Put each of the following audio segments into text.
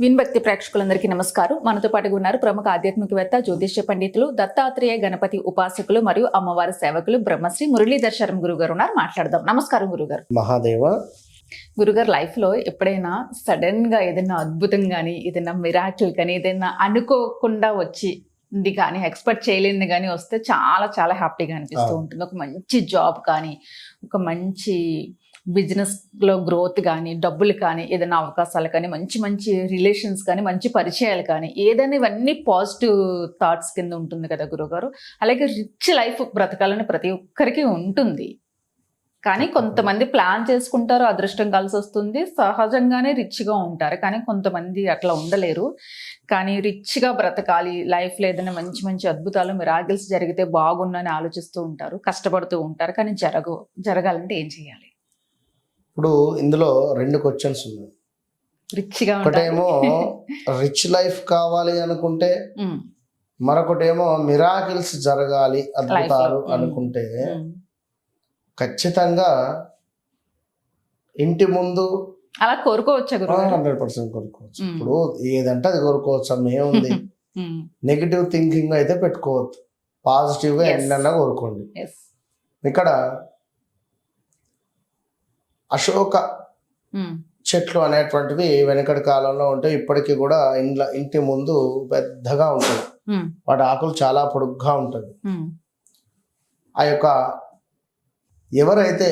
విన్భక్తి ప్రేక్షకులందరికీ నమస్కారం. మనతో పాటుగా ఉన్నారు ప్రముఖ ఆధ్యాత్మికవేత్త జ్యోతిష్య పండితులు దత్తాత్రేయ గణపతి ఉపాసకులు మరియు అమ్మవారి సేవకులు బ్రహ్మశ్రీ మురళీధర్ శర్మ గురువు గారు ఉన్నారు. మాట్లాడదాం. నమస్కారం గురుగారు. మహాదేవ. గురుగారు లైఫ్లో ఎప్పుడైనా సడన్గా ఏదైనా అద్భుతం కానీ ఏదైనా మిరాకిల్ కానీ ఏదైనా అనుకోకుండా వచ్చి ఇది కానీ ఎక్స్పెక్ట్ చేయలేనిది కానీ వస్తే చాలా చాలా హ్యాపీగా అనిపిస్తూ. ఉంటుంది. ఒక మంచి జాబ్ కానీ ఒక మంచి బిజినెస్లో గ్రోత్ కానీ డబ్బులు కానీ ఏదైనా అవకాశాలు కానీ మంచి మంచి రిలేషన్స్ కానీ మంచి పరిచయాలు కానీ ఏదైనా ఇవన్నీ పాజిటివ్ థాట్స్ కింద ఉంటుంది కదా గురుగారు అలాగే రిచ్ లైఫ్ బ్రతకాలని ప్రతి ఒక్కరికి ఉంటుంది. కానీ కొంతమంది ప్లాన్ చేసుకుంటారు అదృష్టం కలిసి వస్తుంది సహజంగానే రిచ్గా ఉంటారు. కానీ కొంతమంది అట్లా ఉండలేరు. కానీ రిచ్గా బ్రతకాలి లైఫ్లో ఏదైనా మంచి మంచి అద్భుతాలు మిరాగిల్స్ జరిగితే బాగుండని ఆలోచిస్తూ ఉంటారు కష్టపడుతూ ఉంటారు. కానీ జరగవు జరగాలంటే ఏం చేయాలి? ఇప్పుడు ఇందులో రెండు క్వశ్చన్స్ ఉన్నాయి. రిచ్గా ఒకటేమో రిచ్ లైఫ్ కావాలి అనుకుంటే మరొకటేమో మిరాకిల్స్ జరగాలి అద్భుతాలు. అనుకుంటే ఖచ్చితంగా ఇంటి ముందు అలా కోరుకోవచ్చా హండ్రెడ్ పర్సెంట్ కొనుక్కోవచ్చు Mm. ఇప్పుడు ఏదంటే అది కొనుక్కోవచ్చు అమ్మ ఏముంది నెగిటివ్ థింకింగ్ అయితే పెట్టుకోవద్దు. పాజిటివ్గా Yes. ఎన్నన్నా కోరుకోండి. ఇక్కడ అశోక చెట్లు అనేటువంటివి వెనకటి కాలంలో ఉంటే ఇప్పటికీ కూడా ఇండ్ల ఇంటి ముందు పెద్దగా ఉంటుంది. వాటి ఆకులు చాలా పొడుగ్గా ఉంటుంది. ఆ యొక్క ఎవరైతే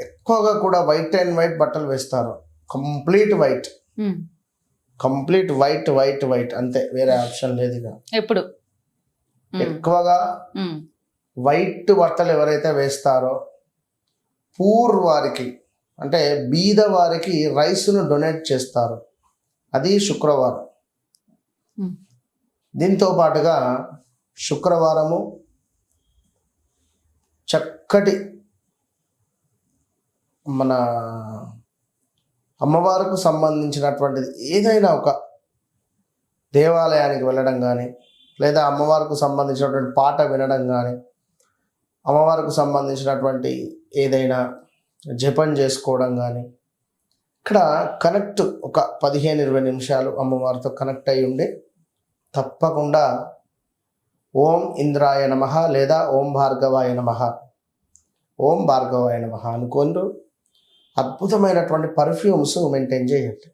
ఎక్కువగా కూడా వైట్ అండ్ వైట్ బట్టలు వేస్తారో complete white. Complete white white white. అంతే వేరే ఆప్షన్ లేదు ఇక. ఎప్పుడు? ఎక్కువగా వైట్ బట్టలు ఎవరైతే వేస్తారో పూర్ వారికి అంటే బీద వారికి రైస్ను డొనేట్ చేస్తారు. అది శుక్రవారం. ఉమ్. దీంతో పాటుగా శుక్రవారము చక్కటి మన అమ్మవారికి సంబంధించినటువంటిది. ఏదైనా ఒక దేవాలయానికి వెళ్ళడం కానీ లేదా అమ్మవారికి సంబంధించినటువంటి పాట వినడం కానీ అమ్మవారికి సంబంధించినటువంటి ఏదైనా జపం చేసుకోవడం కానీ ఇక్కడ కనెక్ట్ ఒక పదిహేను ఇరవై నిమిషాలు అమ్మవారితో కనెక్ట్ అయి ఉండి తప్పకుండా ఓం ఇంద్రాయ నమ లేదా ఓం భార్గవాయ నమ. ఓం భార్గవాయ నమ అనుకోండు అద్భుతమైనటువంటి పర్ఫ్యూమ్స్ మెయింటైన్ చేయండి.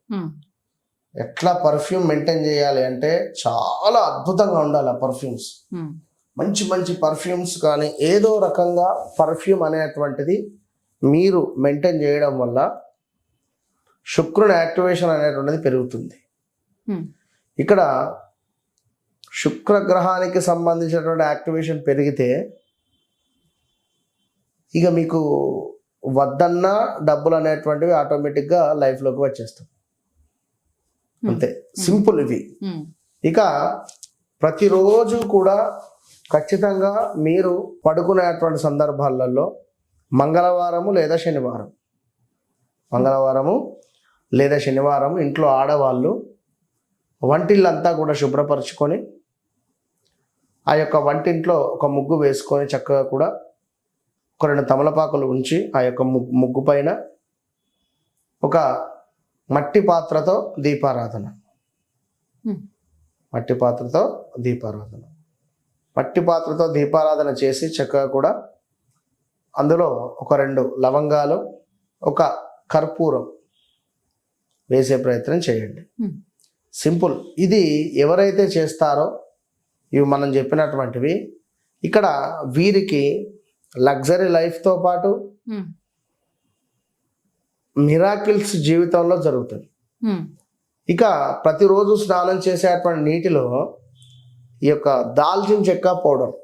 ఎట్లా పర్ఫ్యూమ్ మెయింటైన్ చేయాలి అంటే చాలా అద్భుతంగా ఉండాలి ఆ పర్ఫ్యూమ్స్. మంచి మంచి పర్ఫ్యూమ్స్ కానీ ఏదో రకంగా పర్ఫ్యూమ్ అనేటువంటిది మీరు మెయింటైన్ చేయడం వల్ల శుక్రుని యాక్టివేషన్ అనేటువంటిది పెరుగుతుంది. ఇక్కడ శుక్రగ్రహానికి సంబంధించినటువంటి యాక్టివేషన్ పెరిగితే ఇక మీకు వద్దన్నా డబ్బులు అనేటువంటివి ఆటోమేటిక్గా లైఫ్లోకి వచ్చేస్తాయి. అంతే. సింపుల్ ఇవి. ఉమ్, ఇక ప్రతిరోజు కూడా ఖచ్చితంగా మీరు పడుకునేటువంటి సందర్భాలలో మంగళవారము లేదా శనివారం? మంగళవారము లేదా శనివారం ఇంట్లో ఆడవాళ్ళు వంటిల్లంతా కూడా శుభ్రపరచుకొని ఆ యొక్క వంటింట్లో ఒక ముగ్గు వేసుకొని చక్కగా కూడా ఒక రెండు తమలపాకులు ఉంచి ఆ యొక్క ముగ్గు ముగ్గు పైన ఒక మట్టి పాత్రతో దీపారాధన. మట్టి పాత్రతో దీపారాధన. మట్టి పాత్రతో దీపారాధన చేసి చక్కగా కూడా అందులో ఒక రెండు లవంగాలు ఒక కర్పూరం వేసే ప్రయత్నం చేయండి. సింపుల్. ఇది ఎవరైతే చేస్తారో ఇవి మనం చెప్పినటువంటివి ఇక్కడ వీరికి లగ్జరీ లైఫ్తో పాటు మిరాకిల్స్ జీవితంలో జరుగుతుంది. ఇక ప్రతిరోజు స్నానం చేసేటువంటి నీటిలో ఈ యొక్క దాల్చిన చెక్క పౌడర్.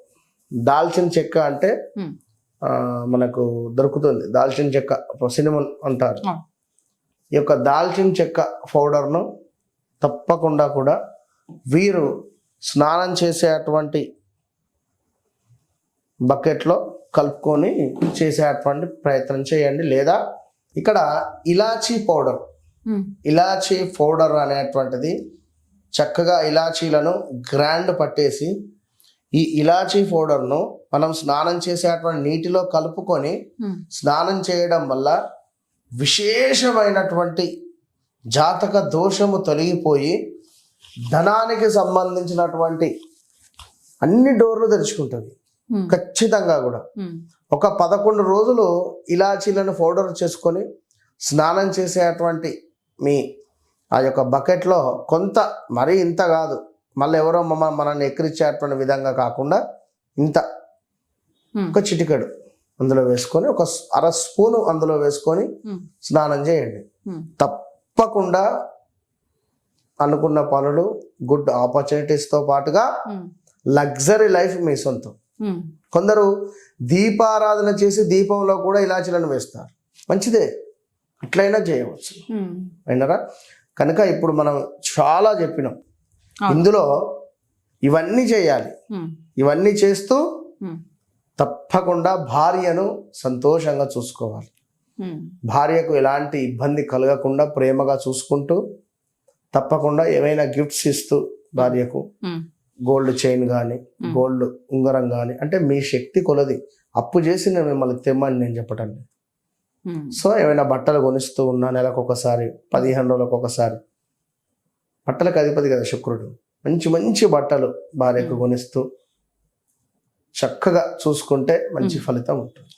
దాల్చిన చెక్క అంటే మనకు దొరుకుతుంది. దాల్చిన చెక్క సినిమన్ అంటారు. ఈ యొక్క దాల్చిన చెక్క పౌడర్ను తప్పకుండా కూడా వీరు స్నానం చేసేటువంటి బకెట్లో కలుపుకొని చేసేటువంటి ప్రయత్నం చేయండి. లేదా ఇక్కడ ఇలాచీ పౌడర్. ఇలాచీ పౌడర్ అనేటువంటిది చక్కగా ఇలాచీలను గ్రాండ్ పట్టేసి ఈ ఇలాచీ పౌడర్ను మనం స్నానం చేసేటువంటి నీటిలో కలుపుకొని ఉమ్, స్నానం చేయడం వల్ల విశేషమైనటువంటి జాతక దోషము తొలగిపోయి ధనానికి సంబంధించినటువంటి అన్ని డోర్లు తెరుచుకుంటుంది. ఉమ్, ఖచ్చితంగా కూడా. ఉమ్, ఒక పదకొండు రోజులు ఇలాచీలను పౌడర్ చేసుకొని స్నానం చేసేటువంటి మీ ఆ యొక్క బకెట్లో కొంత మరీ ఇంత కాదు మళ్ళీ ఎవరో మమ్మ మనల్ని ఎక్కిరించేటువంటి విధంగా కాకుండా ఇంత ఒక చిటికెడు అందులో వేసుకొని ఒక అర స్పూను అందులో వేసుకొని స్నానం చేయండి. తప్పకుండా అనుకున్న పనులు గుడ్ ఆపర్చునిటీస్తో పాటుగా లగ్జరీ లైఫ్ మీ సొంతం. కొందరు దీపారాధన చేసి దీపంలో కూడా ఇలాచీలను వేస్తారు. మంచిదే. అట్లయినా చేయవచ్చు. అయినరా? కనుక ఇప్పుడు మనం చాలా చెప్పినాం. ఇందులో ఇవన్నీ చేయాలి. ఇవన్నీ చేస్తూ తప్పకుండా భార్యను సంతోషంగా చూసుకోవాలి. భార్యకు ఎలాంటి ఇబ్బంది కలగకుండా ప్రేమగా చూసుకుంటూ తప్పకుండా ఏమైనా గిఫ్ట్స్ ఇస్తూ భార్యకు గోల్డ్ చైన్ కానీ. గోల్డ్ ఉంగరం కానీ అంటే మీ శక్తి కొలది. అప్పు చేసి నేను మిమ్మల్ని తెమ్మని నేను చెప్పటం లేదు. ఉమ్, సో ఏమైనా బట్టలు కొనిస్తూ ఉన్నా నెలకు ఒకసారి పదిహేను రోజులకు ఒకసారి బట్టలకు అధిపతి కదా శుక్రుడు మంచి మంచి బట్టలు భార్యకు. కొనిస్తూ చక్కగా చూసుకుంటే మంచి. ఫలితం ఉంటుంది